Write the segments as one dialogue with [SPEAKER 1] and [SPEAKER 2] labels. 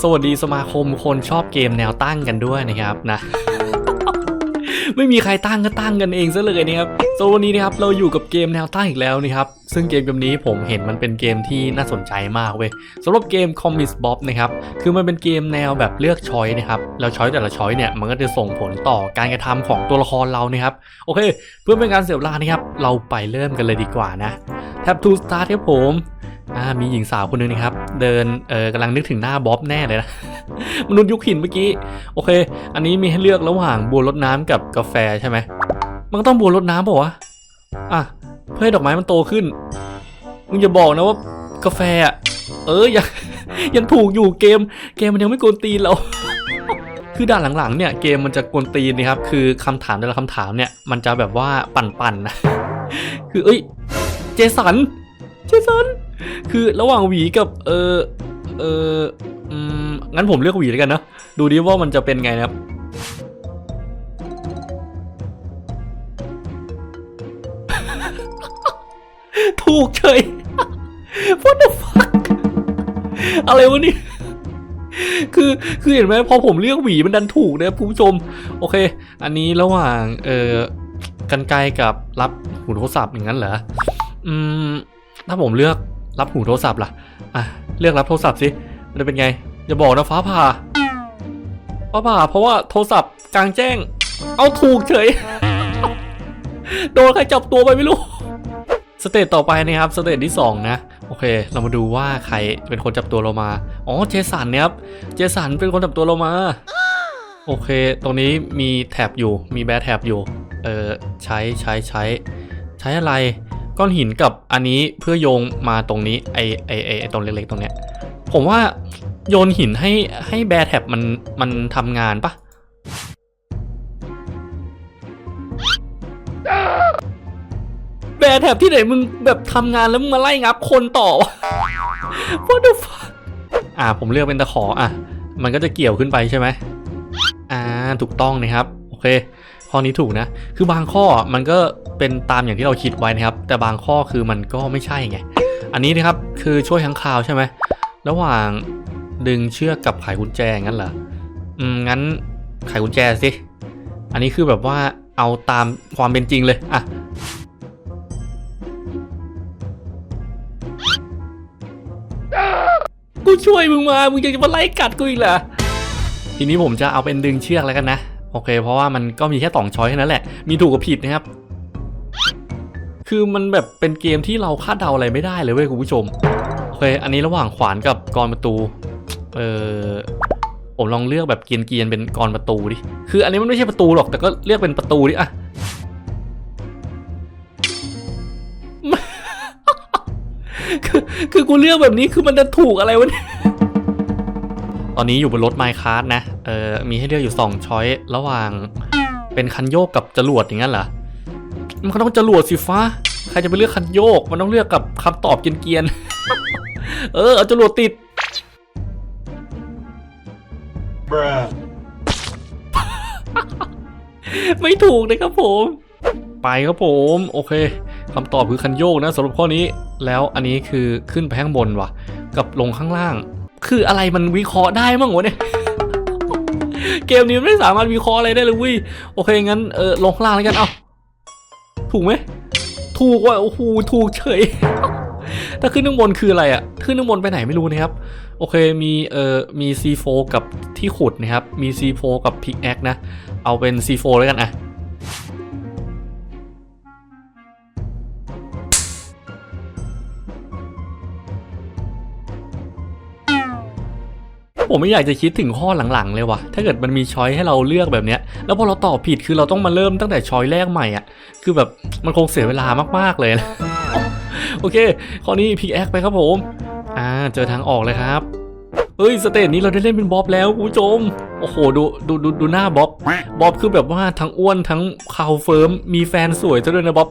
[SPEAKER 1] สวัสดีสมาคมคนชอบเกมแนวตั้งกันด้วยนะครับนะ ไม่มีใครตั้งก็ตั้งกันเองซะเลยนะครับโซนวันนี้นะครับเราอยู่กับเกมแนวตั้งอีกแล้วนะครับ ซึ่งเกมเกมนี้ผมเห็นมันเป็นเกมที่น่าสนใจมากเว้ยสำหรับเกม Comics Bob นะครับ คือมันเป็นเกมแนวแบบเลือกช้อยนะครับ แล้วช้อยแต่ละช้อยเนี่ยมันก็จะส่งผลต่อการกระทำของตัวละครเรานะครับ โอเค เพื่อเป็นการเสียเวลานะครับ เราไปเริ่มกันเลยดีกว่านะ Tap to start ครับผม อ่ามีหญิงสาวคนหนึงนะครับ เดินเออกำลังนึกถึงหน้าบ๊อบแน่เลยนะ มนุษย์ยุคหินเมื่อกี้ โอเค อันนี้มีให้เลือกระหว่างบัวรดน้ำกับกาแฟใช่ไหม มันก็ต้องบัวรดน้ำป่าวะ อะ เพื่อให้ดอกไม้มันโตขึ้น มึงอย่าบอกนะว่ากาแฟอะ เออยังยังถูกอยู่เกม เกมมันยังไม่กวนตีนเราคือด่านหลังๆเนี่ยเกมมันจะกวนตีนนะครับคือคำถามแต่ละคำถามเนี่ยมันจะแบบว่าปั่นๆนะคือเอ้ยเจสันเจสัน คือระหว่างหวีกับเออเอออืมงั้นผมเลือกหวีแล้วกันนะ ดูดิว่ามันจะเป็นไงนะครับถูกเฉย What the fuck อะไรวะนี่ คือ คือเห็นไหมพอผมเลือกหวีมันดันถูกนะครับคุณผู้ชม โอเค อันนี้ระหว่าง เอ่อกันไกลกับรับหูโทรศัพท์อย่างนั้นเหรอ อืม ถ้าผมเลือก รับหูโทรศัพท์ล่ะ อะ เลือกรับโทรศัพท์สิมันจะเป็นไง อย่าบอกนะฟ้าผ่า ฟ้าผ่า เพราะว่าโทรศัพท์กลางแจ้ง เอาถูกเฉย โดนใครจับตัวไปไม่รู้ สเตจต่อไปนะครับ สเตจที่ 2 นะ โอเค เรามาดูว่าใครเป็นคนจับตัวเรามา อ๋อ เจสันเนี่ยครับ เจสันเป็นคนจับตัวเรามา โอเค ตรงนี้มีแท็บอยู่ มีแบร์แท็บอยู่ เออใช้ใช้ใช้ ใช้อะไร ก้อนหินกับอันนี้เพื่อโยงมาตรงนี้ไอไอไอไอตรงเล็กๆตรงเนี้ย ผมว่าโยนหินให้ให้แบร์แท็บมันมันทำงานปะแบร์แท็บที่ไหนมึงแบบทำงานแล้วมึงมาไล่งับคนต่อวะ What the fuck อ่าผมเลือกเป็นตะขออะ มันก็จะเกี่ยวขึ้นไปใช่ไหมอ่าถูกต้องนะครับ โอเค ข้อนี้ถูกนะ คือบางข้อมันก็เป็นตามอย่างที่เราคิดไว้นะครับ แต่บางข้อคือมันก็ไม่ใช่ไง อันนี้นะครับคือช่วยทั้งคาวใช่ไหม ระหว่างดึงเชือกกับไขกุญแจงั้นเหรอ อืมงั้นไขกุญแจสิ อันนี้คือแบบว่าเอาตามความเป็นจริงเลยอะกูช่วยมึงมา มึงยังจะมาไล่กัดกูอีกเหรอ ทีนี้ผมจะเอาเป็นดึงเชือกแล้วกันนะ โอเค เพราะว่ามันก็มีแค่สองช้อยแค่นั้นแหละ มีถูกกับผิดนะครับ คือมันแบบเป็นเกมที่เราคาดเดาอะไรไม่ได้เลยเว้ยคุณผู้ชม โอเค อันนี้ระหว่างขวานกับกรประตู เออผมลองเลือกแบบเกียรียนเป็นกรประตูดิ คืออันนี้มันไม่ใช่ประตูหรอก แต่ก็เลือกเป็นประตูดิอะคือคือกูเลือกแบบนี้คือมันจะถูกอะไรวะเนี่ย ตอนนี้อยู่บนรถไมค์คาร์นะ เออมีให้เลือกอยู่สองช้อยระหว่างเป็นคันโยกกับจรวดอย่างนั้นเหรอ มันก็ต้องจรวดสิฟ้า ใครจะไปเลือกคันโยก มันต้องเลือกกับคำตอบเกียนๆ เออเอาจรวดติดไม่ถูกนะครับผม ไปครับผม โอเคคำตอบคือคันโยกนะสำหรับข้อนี้ แล้วอันนี้คือขึ้นไปข้างบนว่ะ กับลงข้างล่าง คืออะไรมันวิเคราะห์ได้มั้งวะเนี่ยเกมนี้ไม่สามารถวิเคราะห์อะไรได้เลยวิโอเคงั้นเออลงข้างล่างแล้วกันเอาถูกไหมถูกว่ะโอ้โหถูกเฉยถ้าขึ้นข้างบนคืออะไรอะขึ้นข้างบนไปไหนไม่รู้นะครับ โอเคมีเอ่อมี C4 กับที่ขุดนะครับ มี C4 กับพิกแอคนะ เอาเป็น C4 แล้วกันอะ ผมไม่อยากจะคิดถึงข้อหลังๆ เลยว่ะ ถ้าเกิดมันมีช้อยให้เราเลือกแบบเนี้ย แล้วพอเราตอบผิดคือเราต้องมาเริ่มตั้งแต่ช้อยแรกใหม่อะคือแบบมันคงเสียเวลามากๆเลยนะ โอเค ข้อนี้พิกแอคไปครับผม อ่า เจอทางออกเลยครับ เฮ้ย สเตจนี้เราได้เล่นเป็นบ๊อบแล้วคุณผู้ชม โอ้โห ดู ดูดูดูหน้าบ๊อบ บ๊อบคือแบบว่าทั้งอ้วนทั้งคาวเฟิร์ม มีแฟนสวยซะด้วยนะบ๊อบ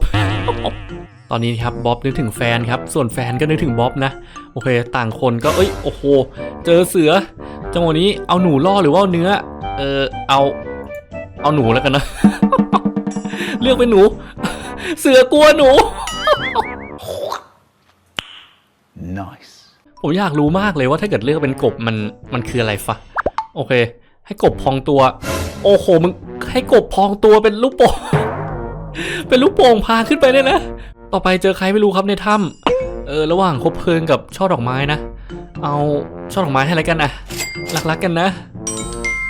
[SPEAKER 1] ตอนนี้ครับบ๊อบนึกถึงแฟนครับ ส่วนแฟนก็นึกถึงบ๊อบนะ โอเค ต่างคนก็เอ้ย โอ้โห เจอเสือ จังหวะนี้เอาหนูล่อหรือว่าเอาเนื้อ เออเอา เอาหนูแล้วกันนะ เลือกเป็นหนู เสือกลัวหนู
[SPEAKER 2] Nice.
[SPEAKER 1] ผมอยากรู้มากเลยว่าถ้าเกิดเลือกเป็นกบมันมันคืออะไรฟะ โอเค ให้กบพองตัว โอ้โหมึงให้กบพองตัวเป็นลูกโป่งเป็นลูกโป่งพาขึ้นไปเนี่ยนะ ต่อไปเจอใครไม่รู้ครับในถ้ำเออ ระหว่างคบเพลิงกับช่อดอกไม้นะ เอาช่อดอกไม้ให้อะไรกันนะ รักๆกันนะ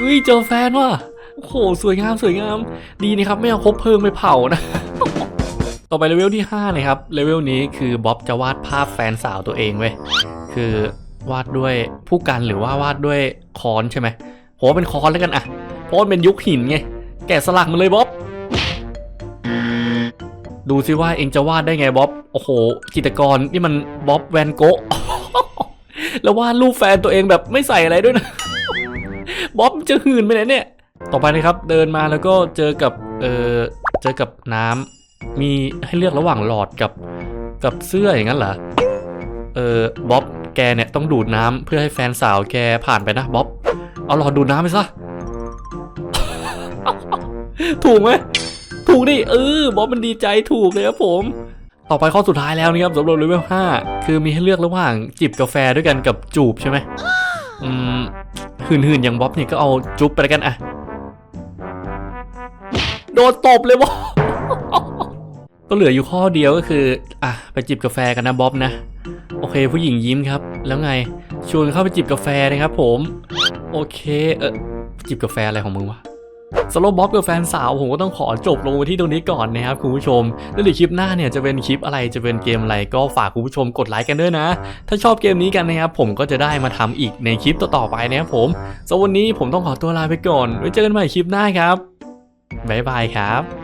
[SPEAKER 1] อุ้ยเจอแฟนว่ะโอ้โหสวยงามสวยงาม ดีนะครับไม่เอาคบเพลิงไปเผานะต่อไปเลเวลที่5นะครับเลเวลนี้คือบ๊อบจะวาดภาพแฟนสาวตัวเองเว้ยคือวาดด้วยผู้กันหรือว่าวาดด้วยค้อนใช่ไหมผมว่าเป็นค้อนแล้วกันอะเพราะมันเป็นยุคหินไงแกะสลักมันเลยบ๊อบดูซิว่าเองจะวาดได้ไงบ๊อบโอ้โหจิตรกรนี่มันบ๊อบแวนโกะ แล้ววาดรูปแฟนตัวเองแบบไม่ใส่อะไรด้วยนะบ๊อบจะหื่นไปไหนเนี่ย ต่อไปนะครับเดินมาแล้วก็เจอกับเออเจอกับน้ำมีให้เลือกระหว่างหลอดกับกับเสื้ออย่างนั้นเหรอเออบ๊อบแกเนี่ยต้องดูดน้ำเพื่อให้แฟนสาวแกผ่านไปนะบ๊อบเอาหลอดดูดน้ำไปซะถูกไหมถูกดิเออบ๊อบมันดีใจถูกเลยครับผม ต่อไปข้อสุดท้ายแล้วนะครับสำหรับเลเวล5คือมีให้เลือกระหว่างจิบกาแฟด้วยกันกับจูบใช่ไหมอืมหื่นๆอย่างบ๊อบเนี่ยก็เอาจุ๊บไปแล้วกันอะโดนตบเลยบ๊อบก็เหลืออยู่ข้อเดียวก็คืออะไปจิบกาแฟกันนะบ๊อบนะ โอเค ผู้หญิงยิ้มครับ แล้วไงชวนเข้าไปจิบกาแฟนะครับผม โอเคเออจิบกาแฟอะไรของมึงวะ สโลบ็อบกับแฟนสาวผมก็ต้องขอจบลงไว้ที่ตรงนี้ก่อนนะครับคุณผู้ชม แล้วเดี๋ยวคลิปหน้าเนี่ยจะเป็นคลิปอะไรจะเป็นเกมอะไรก็ฝากคุณผู้ชมกดไลค์กันด้วยนะ ถ้าชอบเกมนี้กันนะครับผมก็จะได้มาทำอีกในคลิปต่อๆไปนะครับผมสำหรับวันนี้ผมต้องขอตัวลาไปก่อน ไว้เจอกันใหม่คลิปหน้าครับบ๊ายบายครับ